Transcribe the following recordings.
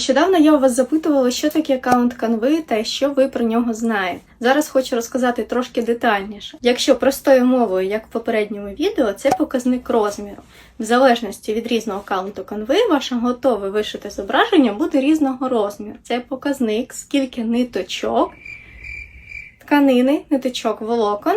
Нещодавно я у вас запитувала, що таке аккаунт Canva та що ви про нього знаєте. Зараз хочу розказати трошки детальніше. Якщо простою мовою, як в попередньому відео, це показник розміру. В залежності від різного аккаунту Canva, ваше готове вишите зображення буде різного розміру. Це показник, скільки ниточок, тканини, ниточок волокон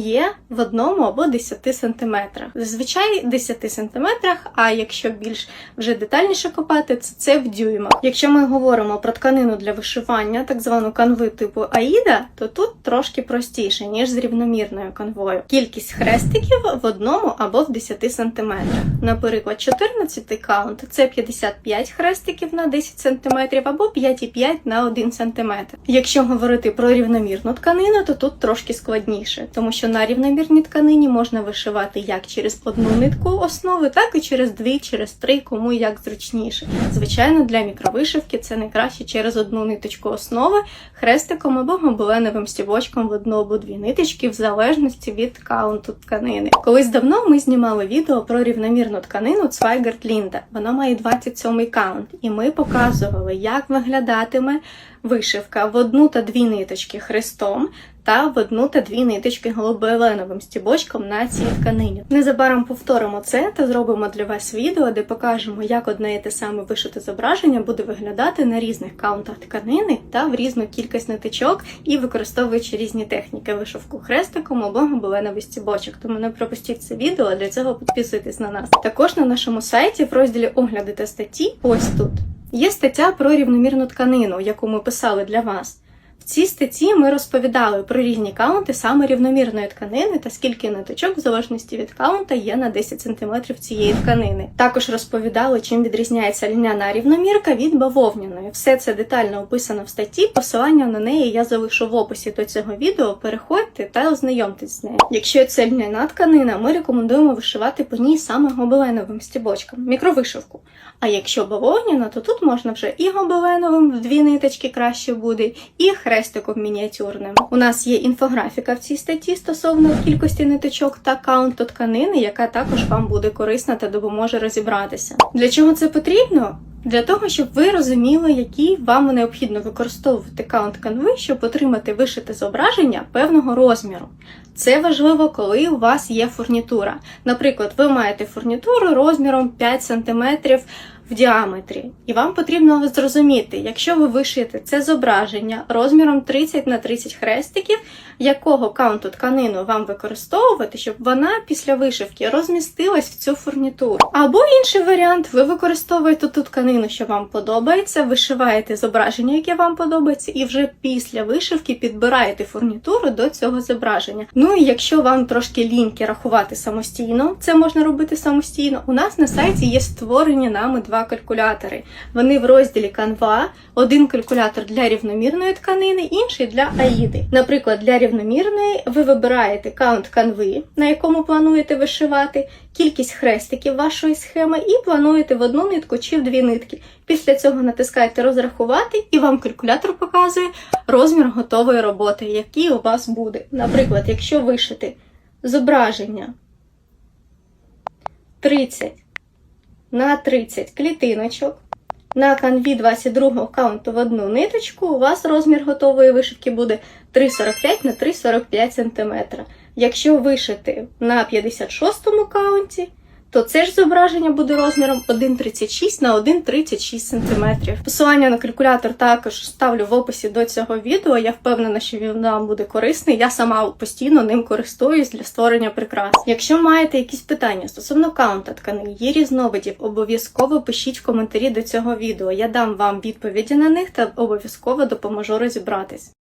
є в одному або 10 сантиметрах. Зазвичай 10 сантиметрах, а якщо більш вже детальніше копати, це, це в дюймах. Якщо ми говоримо про тканину для вишивання, так звану канви типу Аїда, то тут трошки простіше, ніж з рівномірною канвою. Кількість хрестиків в одному або в 10 сантиметрах. Наприклад, 14 каунт це 55 хрестиків на 10 сантиметрів або 5,5 на 1 сантиметр. Якщо говорити про рівномірну тканину, то тут трошки складніше, тому що на рівномірній тканині можна вишивати як через одну нитку основи, так і через дві, через три, кому як зручніше. Звичайно, для мікровишивки це найкраще через одну ниточку основи, хрестиком або гобеленовим стібочком в одну або дві ниточки, в залежності від каунту тканини. Колись давно ми знімали відео про рівномірну тканину Цвайгард Лінда. Вона має 27 каунт, і ми показували, як виглядатиме вишивка в одну та дві ниточки хрестом та в одну та дві ниточки голубоеленовим стібочком на цій тканині. Незабаром повторимо це та зробимо для вас відео, де покажемо, як одне і те саме вишите зображення буде виглядати на різних каунтах тканини та в різну кількість ниточок і використовуючи різні техніки вишивку хрестиком або гобеленовий стібочок. Тому не пропустіть це відео, для цього підписуйтесь на нас. Також на нашому сайті в розділі огляди та статті ось тут. Є стаття про рівномірну тканину, яку ми писали для вас. В цій статті ми розповідали про різні каунти саме рівномірної тканини та скільки ниточок в залежності від каунта є на 10 см цієї тканини. Також розповідали, чим відрізняється льняна рівномірка від бавовняної. Все це детально описано в статті. Посилання на неї я залишу в описі до цього відео. Переходьте та ознайомтесь з нею. Якщо це льняна тканина, ми рекомендуємо вишивати по ній саме гобеленовим стібочком, мікровишивку. А якщо бавовняна, то тут можна вже і гобеленовим в дві ниточки краще буде, і хрестиком мініатюрним. У нас є інфографіка в цій статті стосовно кількості ниточок та каунту тканини, яка також вам буде корисна та допоможе розібратися. Для чого це потрібно? Для того, щоб ви розуміли, які вам необхідно використовувати каунт канви, щоб отримати вишите зображення певного розміру. Це важливо, коли у вас є фурнітура. Наприклад, ви маєте фурнітуру розміром 5 см в діаметрі, і вам потрібно зрозуміти, якщо ви вишиєте це зображення розміром 30 на 30 хрестиків, якого каунту тканину вам використовувати, щоб вона після вишивки розмістилась в цю фурнітуру. Або інший варіант, ви використовуєте ту тканину, що вам подобається, вишиваєте зображення, яке вам подобається, і вже після вишивки підбираєте фурнітуру до цього зображення. Ну і якщо вам трошки ліньки рахувати самостійно, це можна робити самостійно. У нас на сайті є створені нами два калькулятори. Вони в розділі Canva. Один калькулятор для рівномірної тканини, інший для аїди. Наприклад, для рівномірної ви вибираєте каунт канви, на якому плануєте вишивати, кількість хрестиків вашої схеми і плануєте в одну нитку чи в дві нитки. Після цього натискаєте розрахувати, і вам калькулятор показує розмір готової роботи, який у вас буде. Наприклад, якщо вишити зображення 30 на 30 клітиночок. На канві 22 каунту в одну ниточку у вас розмір готової вишивки буде 3,45 на 3,45 см. Якщо вишити на 56 каунті, то це ж зображення буде розміром 1,36 на 1,36 см. Посилання на калькулятор також ставлю в описі до цього відео. Я впевнена, що він вам буде корисний. Я сама постійно ним користуюсь для створення прикрас. Якщо маєте якісь питання стосовно каунта тканин, є різновидів, обов'язково пишіть в коментарі до цього відео. Я дам вам відповіді на них та обов'язково допоможу розібратись.